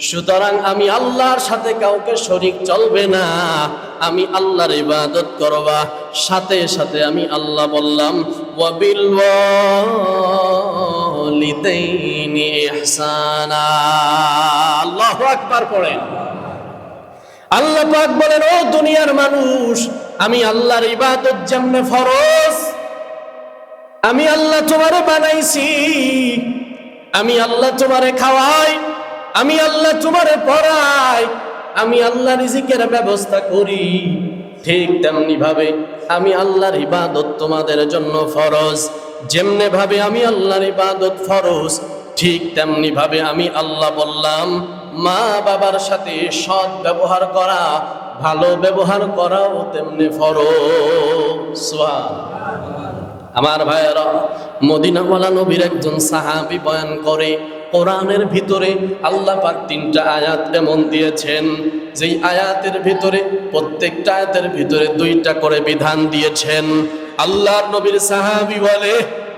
সুতরাং আমি আল্লাহর সাথে কাউকে শরিক চলবে না। আমি আল্লাহর ইবাদত করবা। সাথে সাথে আমি আল্লাহ বললাম, ওয়াবিল ওয়ালিদাইনি ইহসানা। আল্লাহু আকবার পড়েন। আল্লাহ পাক বলেন, ও দুনিয়ার মানুষ, আমি আল্লাহর ইবাদত যেমনে ফরজ, আমি আল্লাহ তোমারে বানাইছি, আমি আল্লাহ তোমারে খাওয়াই আমি আল্লাহ তোমারে পড়াই, আমি আল্লাহ রিজিকের ব্যবস্থা করি। ঠিক তেমনি ভাবে আমি আল্লাহর ইবাদত তোমাদের জন্য ফরজ। যেমনে ভাবে আমি আল্লাহর ইবাদত ফরজ, ঠিক তেমনি ভাবে আমি আল্লাহ বললাম, মা বাবার সাথে সৎ ব্যবহার করা, ভালো ব্যবহার করাও তেমনি ফরজ। আমার ভাইয়েরা, মদিনাওয়ালা নবীর একজন সাহাবি বয়ান করে কোরআনের ভিতরে আল্লাহ পাক তিনটা আয়াত এমন দিয়েছেন। যেই আয়াতের ভিতরে, প্রত্যেকটা আয়াতের ভিতরে দুইটা করে বিধান দিয়েছেন। আল্লাহর নবীর সাহাবি বলে,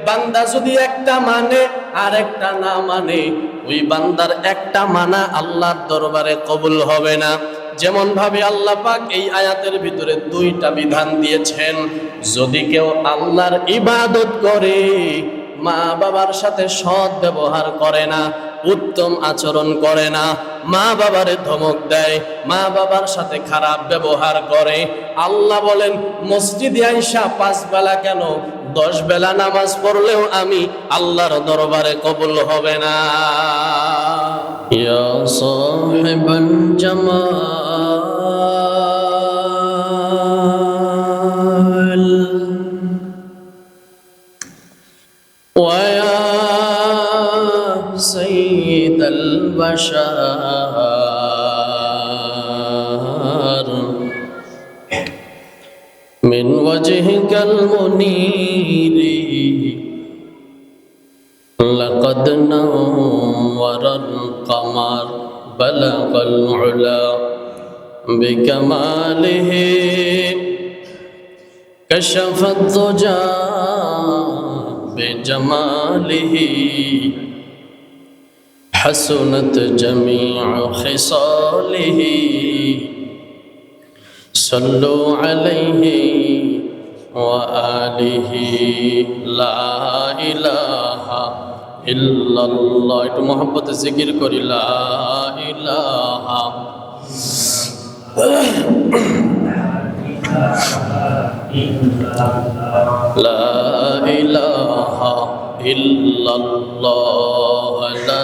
বান্দা যদি একটা মানে আর একটা না মানে ওই বান্দার একটা মানা আল্লাহর দরবারে কবুল হবে না। যেমন ভাবে আল্লাহ পাক এই আয়াতের ভিতরে দুইটা বিধান দিয়েছেন। যদি কেউ আল্লাহর ইবাদত করে মা বাবার সাথে সৎ ব্যবহার করে না, উত্তম আচরণ করে না। মা বাবারে ধমক দেয়, মা বাবার সাথে খারাপ ব্যবহার করে। আল্লাহ বলেন, মসজিদে আইসা পাঁচ বেলা কেন? দশ বেলা নামাজ পড়লেও আমি আল্লাহর দরবারে কবুল হবে না। ইয়া সাহিবাল জামাল البشر. من وجهك المنير. لقد نور القمر. بلغ العلا بكماله. كشف الضجى بجماله. حسنت جميع خصاله صلوا عليه وآله لا إله إلا الله একটু মোহাম্মত জিকির করি লা ইলাহা لا إله إلا الله لا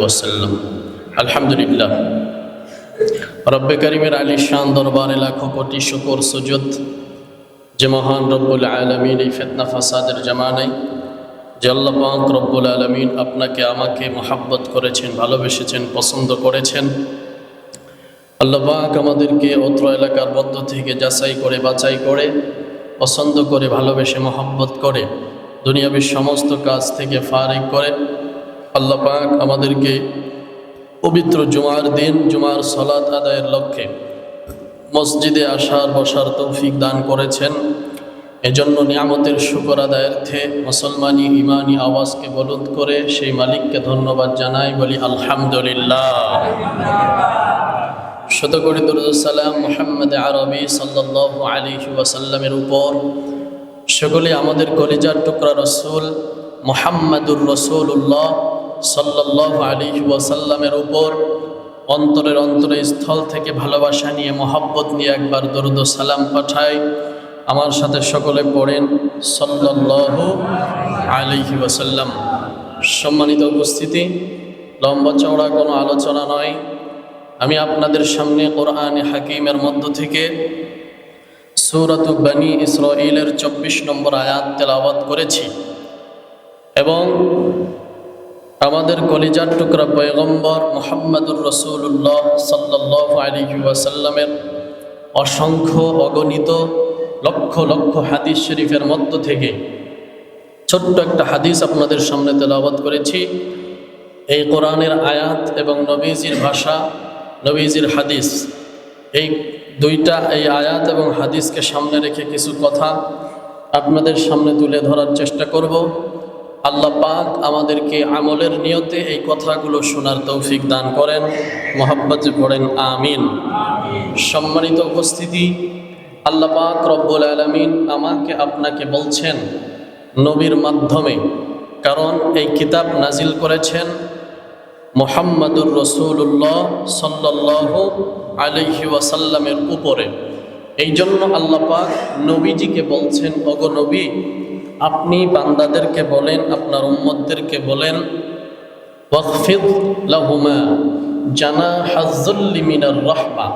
ওয়াসাল্লাম। আলহামদুলিল্লাহ। রব্বে করিমের আলী শান দরবারে লাখো কোটি শুকর, সুজুদ। যে মহান রব্বুল আলমিন এই ফেতনা ফাসাদের জামানায়, যে আল্লাহ পাক রব্বুল আলমিন আপনাকে, আমাকে মহাব্বত করেছেন, ভালোবেসেছেন, পছন্দ করেছেন। আল্লাহ পাক আমাদেরকে অত্র এলাকার মধ্য থেকে যাচাই করে, বাছাই করে, পছন্দ করে, ভালোবেসে মহাব্বত করে। দুনিয়াবির সমস্ত কাজ থেকে ফারিক করে। আল্লাহ পাক আমাদেরকে পবিত্র জুমার দিন, জুমার সলাত আদায়ের লক্ষ্যে মসজিদে আসার, বসার তৌফিক দান করেছেন। এজন্য নিয়ামতের শুকর আদায়ার্থে মুসলমানি, ইমানি আওয়াজকে বলুদ করে সেই মালিককে ধন্যবাদ জানাই, বলি আলহামদুলিল্লাহ। শতকরি দুরুসালাম মোহাম্মদ আরবি সাল্লাহ আলী ওয়াসাল্লামের উপর সকলে আমাদের কলিজার টুকরা রসুল মোহাম্মদুর রসুল্লাহ সাল্লাহ আলী ওয়াসাল্লামের উপর অন্তরের অন্তরে স্থল থেকে ভালোবাসা নিয়ে, মোহাব্বত নিয়ে একবার দরুদ সালাম পাঠাই। আমার সাথে সকলে পড়েন সাল্লাহ আলিহি ওয়াসাল্লাম। সম্মানিত উপস্থিতি, লম্বা চওড়া কোনো আলোচনা নয়। আমি আপনাদের সামনে কোরআনে হাকিমের মধ্য থেকে সৌরত বানী ইসরাইলের চব্বিশ নম্বর আয়াত তেলাওয়াত করেছি। এবং আমাদের কলিজার টুকরা পয়গম্বর মোহাম্মদুর রসুল্লাহ সাল্লাহ আলী ওয়াসাল্লামের অসংখ্য অগণিত লক্ষ লক্ষ হাদিস শরীফের মধ্য থেকে ছোট্ট একটা হাদিস আপনাদের সামনে তেলাওয়াত করেছি। এই কোরআনের আয়াত এবং নবীজির ভাষা, নবীজির হাদিস, এই দুইটা এই আয়াত এবং হাদিসকে সামনে রেখে কিছু কথা আপনাদের সামনে তুলে ধরার চেষ্টা করব। আল্লাহ পাক আমাদেরকে আমলের নিয়তে এই কথাগুলো শোনার তৌফিক দান করেন। মোহাব্বত পড়েন আমিন। সম্মানিত উপস্থিতি, আল্লাহ পাক রব্বুল আলমিন আমাকে আপনাকে বলছেন নবীর মাধ্যমে, কারণ এই কিতাব নাজিল করেছেন মোহাম্মদুর রসুল্লাহ সাল্লাহ আলহি ওয়াসাল্লামের উপরে। এই জন্য আল্লাহ পাক নবীজিকে বলছেন অগ নবী, আপনি বান্দাদেরকে বলেন, আপনার উম্মদদেরকে বলেন জানা হাজ্জুল্লি মিনার রহমা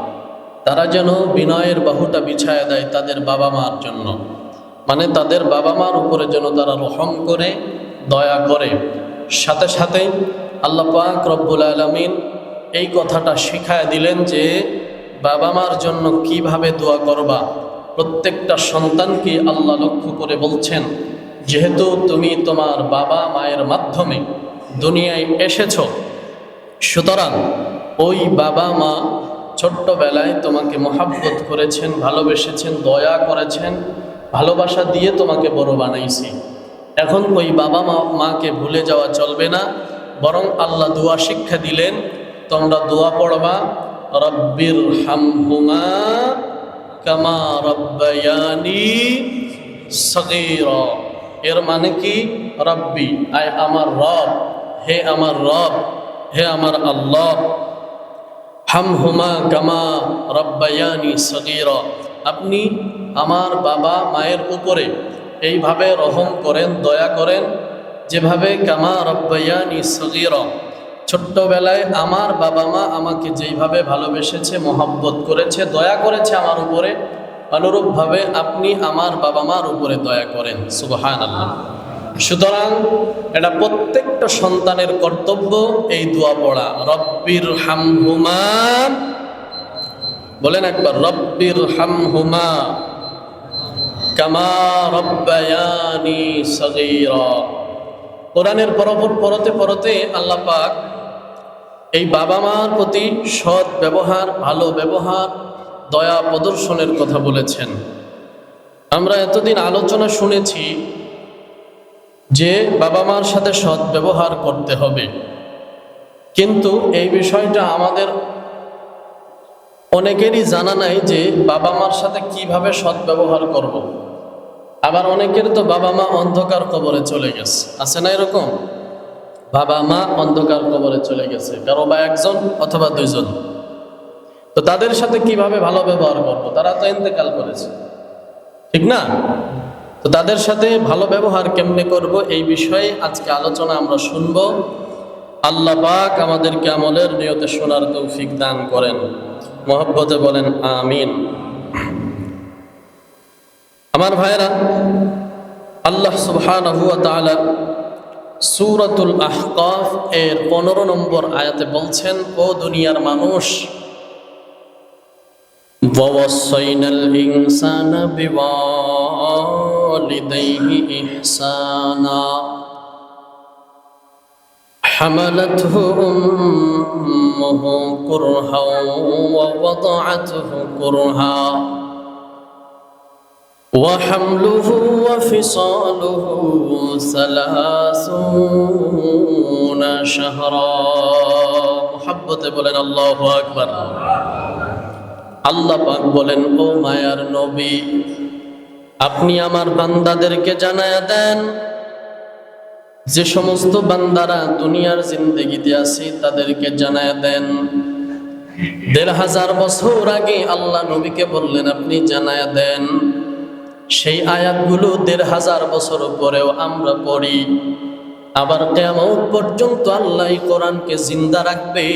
তারা যেন বিনয়ের বাহুটা বিছায়া দেয় তাদের বাবা মার জন্য। মানে তাদের বাবা মার উপরে যেন তারা রহম করে, দয়া করে। সাথে সাথে আল্লাহ পাক রব্বুল আলমিন এই কথাটা শিখায় দিলেন যে বাবা মার জন্য কীভাবে দোয়া করবা? প্রত্যেকটা সন্তানকে আল্লাহ লক্ষ্য করে বলছেন, যেহেতু তুমি তোমার বাবা মায়ের মাধ্যমে দুনিয়ায় এসেছ, সুতরাং ওই বাবা মা ছোট্টবেলায় তোমাকে মহাব্বত করেছেন, ভালোবেসেছেন, দয়া করেছেন, ভালোবাসা দিয়ে তোমাকে বড় বানাইছি। এখন ওই বাবা মা মাকে ভুলে যাওয়া চলবে না। বরং আল্লাহ দোয়া শিক্ষা দিলেন, তোমরা দোয়া পড়বা রব্বির হামহুমা কামা রব্বায়ানি সগীর। এর মানে কি? রব্বি, আয় আমার রব, হে আমার রব, হে আমার আল্লাহ, হামহুমা কামা রব্বায়ানি সগীর। আপনি আমার বাবা মায়ের উপরে এইভাবে রহম করেন, দয়া করেন যেভাবে কামা রব্বায়ানি সগীর, ছোট্টবেলায় আমার বাবা মা আমাকে যেইভাবে ভালোবেসেছে, মোহাব্বত করেছে, দয়া করেছে আমার উপরে, অনুরূপভাবে আপনি আমার বাবা মার উপরে দয়া করেন সুবহান আল্লাহ সুতরাং এটা প্রত্যেকটা সন্তানের কর্তব্য এই দোয়া পড়া, রব্বির হামহুমা, বলেন একবার, রব্বির হামহুমা, কামা রব্বায়ানি সগীরা। কোরআনের পরপর পরতে পরতে আল্লাহ পাক এই বাবা মার প্রতি সৎ ব্যবহার, ভালো ব্যবহার, দয়া প্রদর্শনের কথা বলেছেন আমরা এতদিন আলোচনা শুনেছি যে বাবা মার সাথে সৎ ব্যবহার করতে হবে কিন্তু এই বিষয়টা আমাদের অনেকেরই জানা নাই যে বাবা মার সাথে কীভাবে সৎ ব্যবহার করব। আবার অনেকের তো বাবা মা অন্ধকার কবরে চলে গেছে। আছে না এরকম? বাবা মা অন্ধকার কবরে চলে গেছে। কারও বা একজন অথবা দুইজন। তো তাদের সাথে কীভাবে ভালো ব্যবহার করব? তারা তো ইন্তেকাল করেছে। ঠিক না? তো তাদের সাথে ভালো ব্যবহার কেমনে করব? এই বিষয়ে আজকে আলোচনা আমরা শুনব। আল্লাহ পাক আমাদেরকে আমলের নিয়তে শোনার তৌফিক দান করেন। মহব্বতে বলেন, আমিন। আমার ভাইরা আল্লাহ সুবহানাহু ওয়া তাআলা সূরাতুল আহকাফ এর 15 নম্বর আয়াতে বলছেন ও দুনিয়ার মানুষ ووصينا الإنسان بوالديه إحسانا حملته أمه كرها ووضعته كرها وحمله وفصاله ثلاثون شهرا محبت بلن الله أكبر আল্লাহ পাক বলেন ও মায়ার নবী আপনি আমার বান্দাদেরকে জানায়া দেন যে সমস্ত বান্দারা দুনিয়ার জিন্দগিতে আছে তাদেরকে জানায়া দেন দেড় হাজার বছর আগে আল্লাহ নবীকে বললেন আপনি জানায়া দেন সেই আয়াতগুলো দেড় হাজার বছর পরেও আমরা পড়ি। আবার কেমন পর্যন্ত আল্লাহ কোরআনকে জিন্দা রাখবে।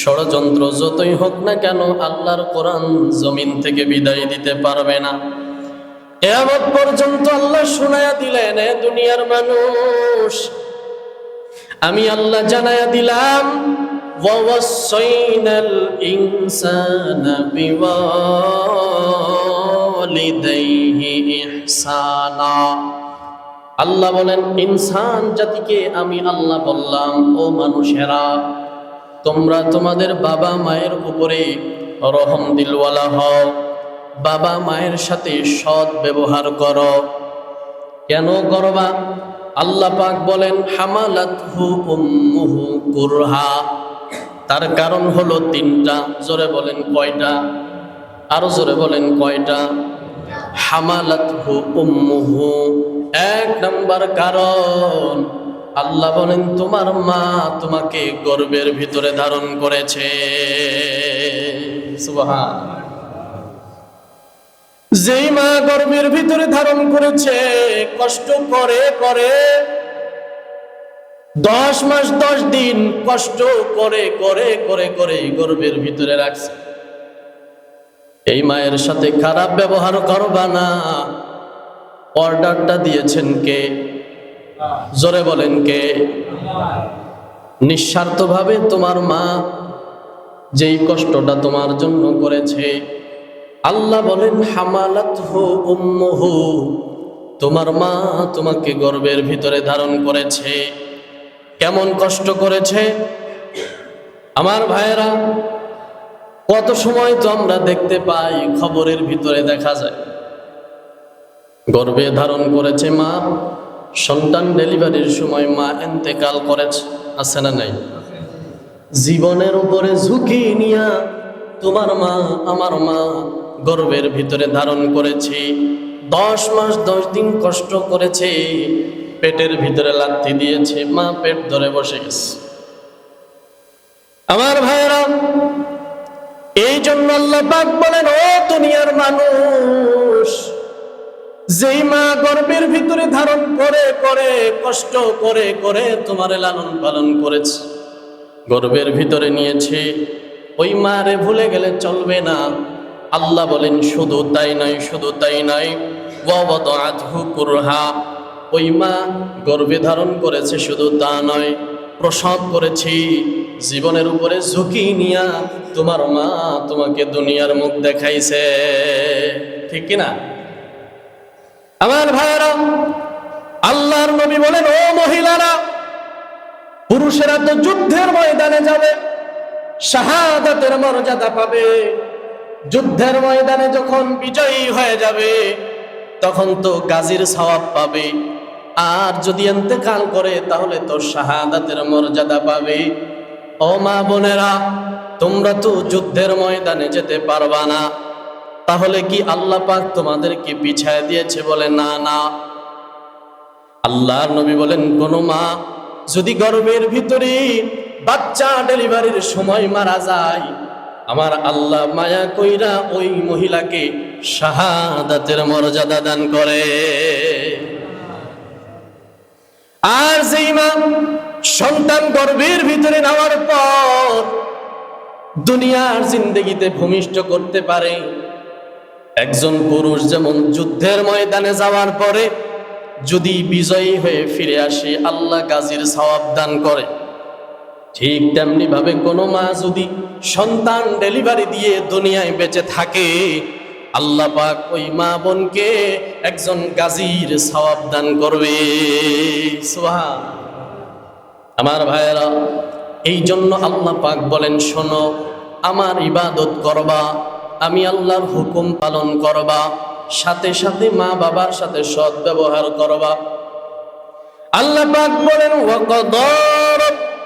ষড়যন্ত্র যতই হোক না কেন আল্লাহর কোরআন জমিন থেকে বিদায় দিতে পারবে না। এমত পর্যন্ত আল্লাহ শোনায়া দিলেন দুনিয়ার মানুষ, আমি আল্লাহ জানায়া দিলাম ওয়াসাইনাল ইনসানা আল্লাহ বলেন, ইনসান জাতিকে আমি আল্লাহ বললাম, ও মানুষেরা, তোমরা তোমাদের বাবা মায়ের উপরে রহম দিলওয়ালা হও, বাবা মায়ের সাথে সৎ ব্যবহার করো। কেন করবা? আল্লাহ পাক বলেন, হামালাতহু উম্মুহু কুরহা। তার কারণ হলো তিনটা, জোরে বলেন কয়টা? আরও জোরে বলেন কয়টা? হামালাতহু উম্মুহু। এক নাম্বার কারণ, আল্লাহ বলেন, তোমার মা তোমাকে গর্বের ভিতরে ধারণ করেছে। যেই মা গর্ভের ভিতরে ধারণ করেছে, কষ্ট করে করে, দশ মাস দশ দিন কষ্ট করে করে করে করে গর্ভের ভিতরে রাখছে। এই মায়ের সাথে খারাপ ব্যবহার করবা না। অর্ডারটা দিয়েছেন কে? জোরে বলেন কে? নিঃস্বার্থভাবে তোমার মা যেই কষ্টটা তোমার জন্য করেছে। আল্লাহ বলেন হামালাত হু তোমার মা তোমাকে গর্বের ভিতরে ধারণ করেছে। কেমন কষ্ট করেছে? আমার ভাইয়েরা কত সময় তো আমরা দেখতে পাই, খবরের ভিতরে দেখা যায়। গর্বে ধারণ করেছে মা, সন্তান ডেলিভারির সময় মা এন্তেকাল করেছে, আছে না নাই? জীবনের উপরে ঝুঁকি নিয়া তোমার মা, আমার মা গর্বের ভিতরে ধারণ করেছে, দশ মাস দশ দিন কষ্ট করেছে, পেটের ভিতরে লাথি দিয়েছে, মা পেট ধরে বসে গেছে। আমার ভাইয়েরা এই জন্য আল্লাহ পাক বলেন, ও দুনিয়ার মানুষ, যেই মা গর্বের ভিতরে ধারণ করে করে, কষ্ট করে করে তোমারে লালন পালন করেছে, গর্বের ভিতরে নিয়েছে, ওই মারে ভুলে গেলে চলবে না। আল্লাহ বলেন, শুধু তাই নয়, শুধু তাই নয় আধু কুরহা। ওই মা গর্ভে ধারণ করেছে, শুধু তা নয় প্রসব করেছি। জীবনের উপরে ঝুঁকি নিয়া তোমার মা তোমাকে দুনিয়ার মুখ দেখাইছে। ঠিক কিনা? আমার ভাইয়েরা, আল্লাহর নবী বলেন, ও মহিলারা, পুরুষেরা তো যুদ্ধের ময়দানে যাবে, শাহাদাতের মর্যাদা পাবে। যুদ্ধের ময়দানে যখন বিজয়ী হয়ে যাবে, তখন তো গাজীর সওয়াব পাবে। আর যদি এতেকাল করে, তাহলে তো শাহাদাতের মর্যাদা পাবে। ও মা বোনেরা, তোমরা তো যুদ্ধের ময়দানে যেতে পারবা না। তাহলে কি আল্লাহ পাক তোমাদেরকে পিছায় দিয়েছে বলে? না না। আল্লাহর নবী বলেন, কোন মা যদি গর্ভের ভিতরে বাচ্চা ডেলিভারির সময় মারা যায়, আমার আল্লাহ মায়া কইরা ওই মহিলাকে শাহাদাতের মর্যাদা দান করে। আর যেই মা সন্তান গর্ভের ভিতরে নেওয়ার পর দুনিয়ার জিন্দগিতে ভূমিষ্ঠ করতে পারে। একজন পুরুষ যেমন যুদ্ধের ময়দানে যাওয়ার পরে যদি বিজয়ী হয়ে ফিরে আসে, আল্লাহ গাজীর সওয়াব দান করে। ঠিক তেমনি ভাবে কোনো মা যদি সন্তান ডেলিভারি দিয়ে দুনিয়ায় বেঁচে থাকে আল্লাহ পাক ওই মা বোনকে একজন গাজীর সওয়াব দান করবে। সুবহান। আমার ভাইয়েরা এই জন্য আল্লাহ পাক বলেন, শোনো, আমার ইবাদত করবা, আমি আল্লাহর হুকুম পালন করবা, সাথে সাথে মা বাবার সাথে সৎ ব্যবহার করবা। আল্লাহ পাক বলেন ওয়াকাদা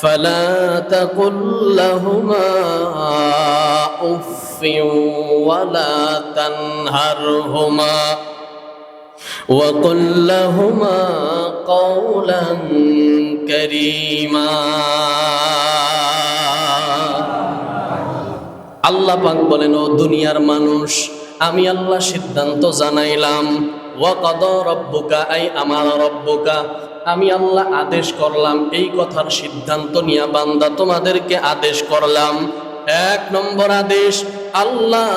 فلا تقل لهما أف ولا تنهرهما وقل لهما قولا كريما আল্লাহ আল্লাহ পাক বলেন ও দুনিয়ার মানুষ আমি আল্লাহ সিদ্ধান্ত জানাইলাম ওয়াকাদ রব্বুকা আই আমার রব্বুকা আমি আল্লাহ আদেশ করলাম, এই কথার সিদ্ধান্ত নিয়ে বান্দা তোমাদেরকে আদেশ করলাম। এক নম্বর আদেশ আল্লাহ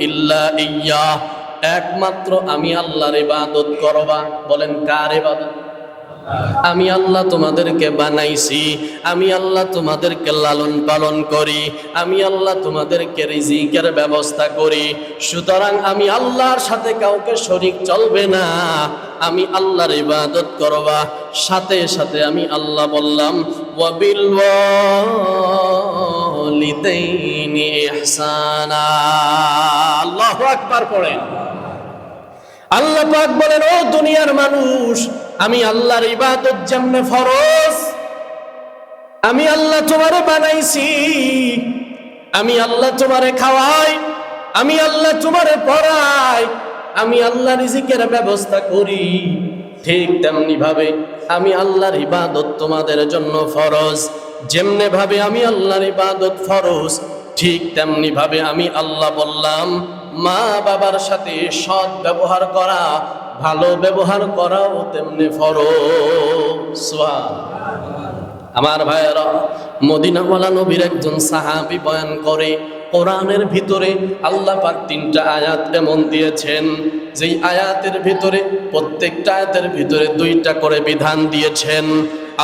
ইল্লা ইয়া। একমাত্র আমি আল্লাহর ইবাদত করবা। বলেন কার ইবাদত? আমি আল্লাহ তোমাদেরকে বানাইছি, আমি আল্লাহ তোমাদেরকে লালন পালন করি, আমি আল্লাহ তোমাদেরকে রিজিকের ব্যবস্থা করি। সুতরাং আমি আল্লাহর সাথে কাউকে শরিক চলবে না, আমি আল্লাহর ইবাদত করবা। সাথে সাথে আমি আল্লাহ বললাম, ওয়াবিল ইহসানা। আল্লাহু আকবার পড়েন। আল্লাহ পাক বলেন, ও দুনিয়ার মানুষ, আমি আল্লাহর ইবাদত যেমনে ফরজ, আমি আল্লাহ তোমারে বানাইছি, আমি আল্লাহ তোমারে খাওয়াই, আমি আল্লাহ তোমারে পড়াই, আমি আল্লাহ রিজিকের ব্যবস্থা করি। ঠিক তেমনি ভাবে আমি আল্লাহর ইবাদত তোমাদের জন্য ফরজ যেমনে ভাবে আমি আল্লাহর ইবাদত ফরজ, ঠিক তেমনি ভাবে আমি আল্লাহ বললাম মা বাবার সাথে সৎ ব্যবহার করা, ভালো ব্যবহার করাও তেমনি ফরজ। আমার ভাইয়েরা, মদিনাওয়ালা নবীর একজন সাহাবি বয়ান করে, কোরআনের ভিতরে আল্লাহ পাক তিনটা আয়াত এমন দিয়েছেন, যেই আয়াতের ভিতরে, প্রত্যেকটা আয়াতের ভিতরে দুইটা করে বিধান দিয়েছেন।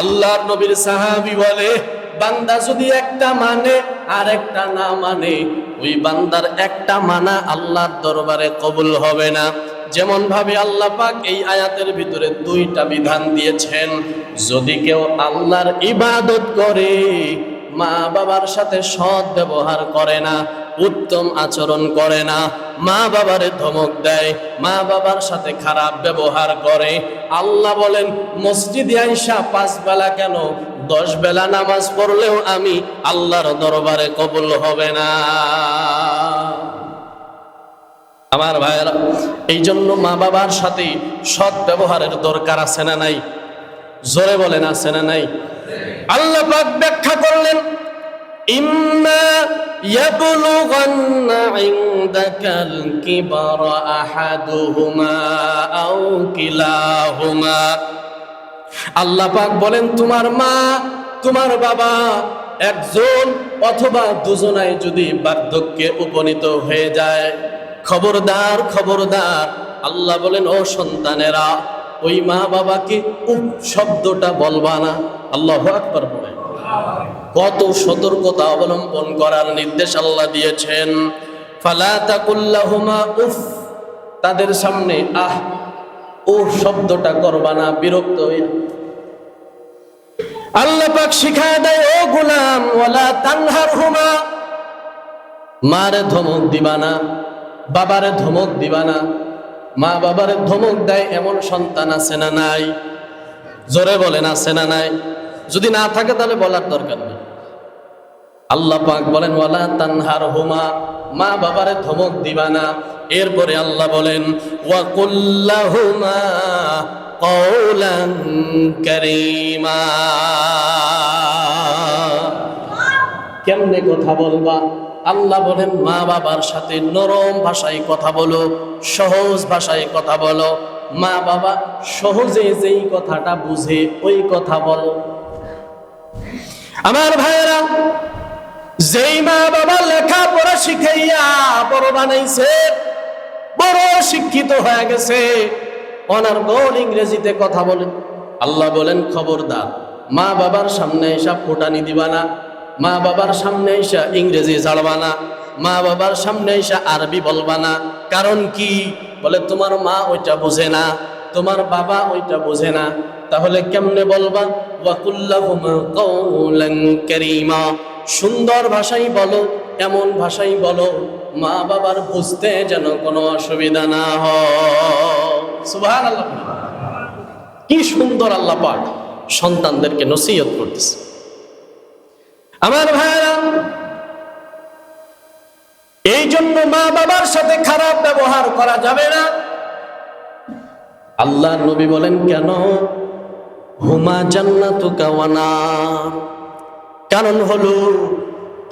আল্লাহর নবীর সাহাবি বলে বান্দা যদি একটা মানে আর একটা না মানে ওই বান্দার একটা মানা আল্লাহর দরবারে কবুল হবে না। যেমন ভাবে আল্লাহ পাক এই আয়াতের ভিতরে দুইটা বিধান দিয়েছেন, যদি কেউ আল্লাহর ইবাদত করে মা বাবার সাথে সৎ ব্যবহার করে না, উত্তম আচরণ করে না। মা বাবারে ধমক দেয়, মা বাবার সাথে খারাপ ব্যবহার করে। আল্লাহ বলেন, মসজিদে আইসা পাঁচ বেলা কেন? দশ বেলা নামাজ পড়লেও আমি আল্লাহর দরবারে কবুল হবে না। আমার ভাইয়েরা এই জন্য মা বাবার সাথে সৎ ব্যবহারের দরকার আছে না নাই? জোরে বলেন, আছে না নাই? আল্লাহ পাক ব্যাখ্যা করলেন ইম্মা يبلغن عندك الكبر أحدهما أو كلاهما আল্লাহ পাক বলেন তোমার মা তোমার বাবা একজন অথবা দুজনায় যদি বার্ধক্যে উপনীত হয়ে যায় খবরদার খবরদার আল্লাহ বলেন ও সন্তানেরা ওই মা বাবাকে উপ শব্দটা বলবা না আল্লাহ আকবার বলে। কত সতর্কতা অবলম্বন করার নির্দেশ আল্লাহ দিয়েছেন। উফ, তাদের সামনে আহ, ও শব্দটা করবা না, বিরক্ত হয়ে আল্লাহ পাক শিখায় দেয়, ও গুলাম, ওয়ালা তানহার হুমা মারে ধমক দিবা না, বাবারে ধমক দিবা না মা বাবারে ধমক দেয়, এমন সন্তান আছে না নাই? জোরে বলেন, আছে না নাই? যদি না থাকে তাহলে বলার দরকার নেই। আল্লাহ পাক বলেন, ওয়ালা তানহার হুমা মা বাবারে ধমক দিবা না। এরপরে আল্লাহ বলেন, ওয়া কুল্লাহুমা কওলান কারীমা। কেমনে কথা বলবা? আল্লাহ বলেন, মা বাবার সাথে নরম ভাষায় কথা বলো, সহজ ভাষায় কথা বলো। মা বাবা সহজে যেই কথাটা বুঝে ওই কথা বলো। আমার ভাইয়েরা, যেই মা বাবা লেখাপড়া শিখাইয়া বড় বানাইছে, বড় শিক্ষিত হয়ে গেছে অনার্গল ইংরেজিতে কথা বলেন। আল্লাহ বলেন, খবরদার, মা বাবার সামনে এসা ফোটানি দিবা না, মা বাবার সামনে এসা ইংরেজি জাড়বা না। মা বাবার সামনে এসা আরবি বলবা না। কারণ কি? বলে, তোমার মা ওইটা বোঝে না, তোমার বাবা ওইটা বোঝে না। তাহলে কেমনে বলবা? ওয়াকুল্লাহুমা সুন্দর ভাষাই বলো, এমন ভাষাই বলো, মা বাবার বুঝতে যেন কোনো অসুবিধা না সুবহানাল্লাহ। কি সুন্দর আল্লাহ পাক সন্তানদেরকে নসিহত করতেছে। আমার ভাইরা এই জন্য মা বাবার সাথে খারাপ ব্যবহার করা যাবে না। আল্লাহ নবী বলেন, কেন? হুমা জান্নাতু কাওয়ানা কারণ হলো,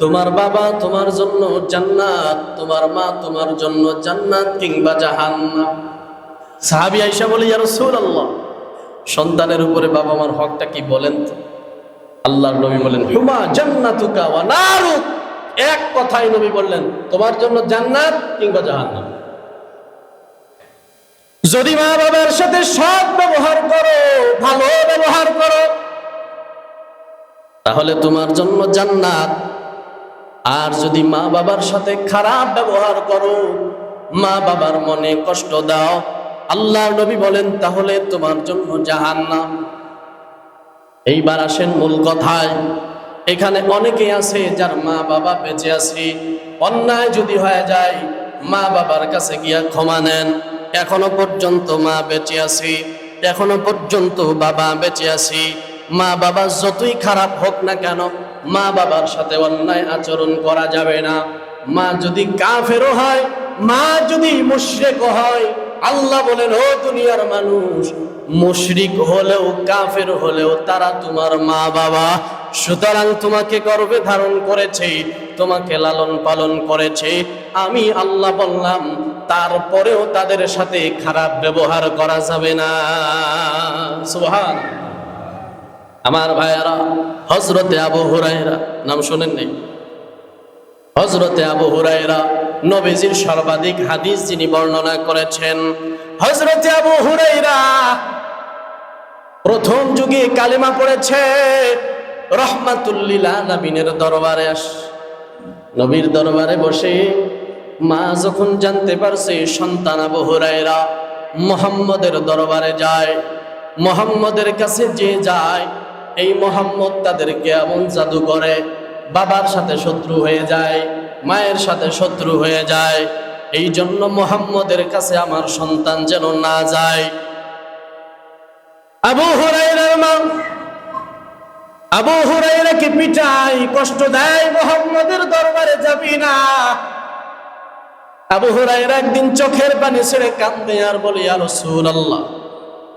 তোমার বাবা তোমার জন্য জান্নাত, তোমার মা তোমার জন্য জান্নাত কিংবা জাহান্নাম। সাহাবি আইসা বলে, ইয়া রাসূলুল্লাহ। সন্তানের উপরে বাবা মার হকটা কি বলেন আল্লাহর নবী বলেন, হুমা জান্নাতুকা ওয়া নারুক। এক কথাই নবী বললেন, তোমার জন্য জান্নাত কিংবা জাহান্নাম? যদি মা বাবার সাথে সৎ ব্যবহার করো, ভালো ব্যবহার করো, তাহলে তোমার জন্য জান্নাত। আর যদি মা বাবার সাথে খারাপ ব্যবহার করো, মা বাবার মনে কষ্ট দাও। আল্লাহ নবী বলেন, তাহলে তোমার জন্য জাহান্নাম। এইবার আসেন মূল কথায়। এখানে অনেকে আছে যার মা বাবা বেঁচে আছে। অন্যায় যদি হয়ে যায়, মা বাবার কাছে গিয়া ক্ষমা নেন। এখনও পর্যন্ত মা বেঁচে আছি, এখনও পর্যন্ত বাবা বেঁচে আছি। মা বাবা যতই খারাপ হোক না কেন, মা বাবার সাথে অন্যায় আচরণ করা যাবে না। মা যদি কাফেরও হয়, মা যদি মুশরিক হয়, আল্লাহ বলেন, ও দুনিয়ার মানুষ, মুশরিক হলেও কাফের হলেও তারা তোমার মা বাবা সুতরাং তোমাকে গর্বে ধারণ করেছে, তোমাকে লালন পালন করেছে। আমি আল্লাহ বললাম, তারপরেও তাদের সাথে খারাপ ব্যবহার করা যাবে না। সুবহান। আমার ভাইয়ারা হজরতে আবু হুরাইরা নাম শোনেন নেই? হজরতে আবু হুরাইরা নবীজির সর্বাধিক হাদিস যিনি বর্ণনা করেছেন হজরতে আবু হুরাইরা প্রথম যুগে কালিমা পড়েছে রহমাতুল্লিল আলামিনের দরবারে আস। নবীর দরবারে বসে মা যখন জানতে পারছে সন্তান আবু হুরাইরা মোহাম্মদের দরবারে যায়, মোহাম্মদের কাছে যে যায়, এই মোহাম্মদ তাদেরকে এমন জাদু করে, বাবার সাথে শত্রু হয়ে যায়, মায়ের সাথে শত্রু হয়ে যায়। এই জন্য মোহাম্মদের কাছে আমার সন্তান যেন না যায়। আবু হুরাইরার মা আবু হুরাইরাকে পিটাই, কষ্ট দেয় মোহাম্মদের দরবারে যাবি না আবু হুরাইরা একদিন চোখের পানি ছেড়ে কান্দে আর বলি আর আল্লাহ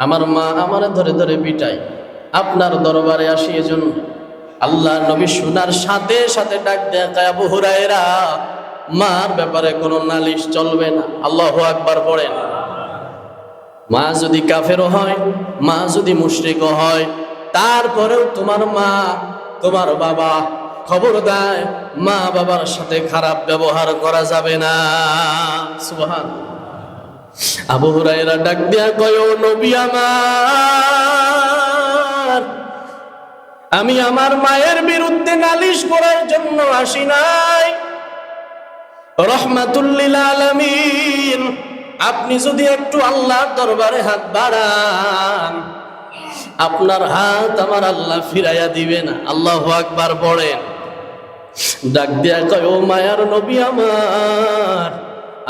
আমার মা আমার ধরে ধরে পিটাই আপনার দরবারে আসি এজন্য। আল্লাহ নবী শোনার সাথে সাথে ডাক দেয় আবু হুরাইরা মার ব্যাপারে কোনো নালিশ চলবে না, আল্লাহ আকবার পড়েন। মা যদি কাফেরও হয়, মা যদি মুশরিকও হয় তারপরেও তোমার মা, তোমার বাবা খবর দেয়, মা বাবার সাথে খারাপ ব্যবহার করা যাবে না। সুবহান আবু হুরাইরা ডাক দিয়া কয়, "ও নবী আমার, আমি আমার মায়ের বিরুদ্ধে নালিশ করার জন্য আসি নাই। রহমাতুল্লিল আপনি যদি একটু আল্লাহর দরবারে হাত বাড়ান আপনার হাত আমার আল্লাহ ফিরাইয়া দিবে না। আল্লাহ আকবার পড়েন ডাক দিয়া কয়, ও মায়ার নবী আমার,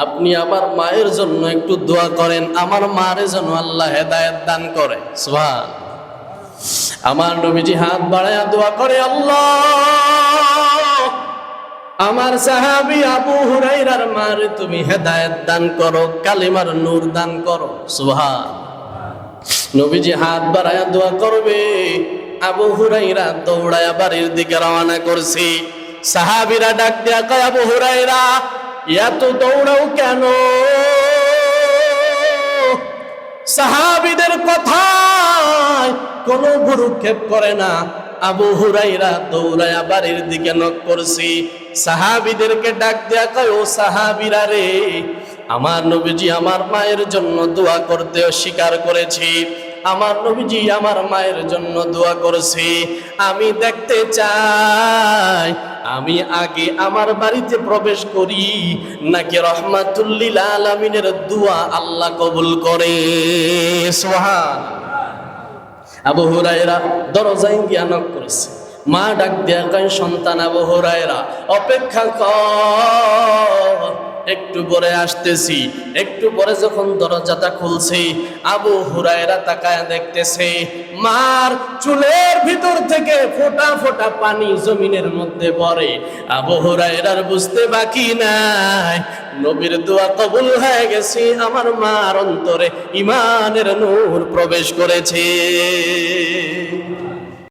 আপনি আমার মায়ের জন্য একটু দোয়া করেন। আমার মায়ের জন্য আল্লাহ হেদায়ত দান করে। সুবহান। আমার নবীজি হাত বাড়ায়া দোয়া করে, আল্লাহ, আমার সাহাবি আবু হুরাইরার মারে তুমি হেদায়ত দান করো, কালিমার নূর দান করো। সুবহান। নবীজি হাত বাড়ায়া দোয়া করবে। আবু হুরাইরা দৌড়ায়া বাড়ির দিকে রওনা করছি। সাহাবিরা ডাক দেয়া কয়, আবু হুরাইরা এত দৌড়াও কেন? সাহাবিদের কথায় কোনো ভুরুক্ষেপ করে না। আবু হুরাইরা দৌড়ায়া বাড়ির দিকে নক করছি। সাহাবিদেরকে ডাক দেয়া কয়, ও সাহাবিরা রে আমার নবীজি আমার মায়ের জন্য দোয়া করতে স্বীকার করেছি। আমার নবীজি আমার মায়ের জন্য দোয়া করেছি। আমি দেখতে চাই, আমি আগে আমার বাড়িতে প্রবেশ করি, নাকি রহমাতুল্লিল আলমিনের দোয়া আল্লাহ কবুল করে। সোহান আবু হুরায়রা দরজায় গিয়া নক করেছে। মা ডাক দিয়া সন্তান আবু হুরায়রা, অপেক্ষা কর। একটু পরে আসতেছি। একটু পরে যখন দরজাটা খুলছে, আবু হুরায়রা তাকায় দেখতেছে, মার চুলের ভিতর থেকে ফোটা ফোটা পানি জমিনের মধ্যে পড়ে। আবু হুরায়রার বুঝতে বাকি নাই, নবীর দোয়া কবুল হয়ে গেছে, আমার মার অন্তরে ইমানের নূর প্রবেশ করেছে।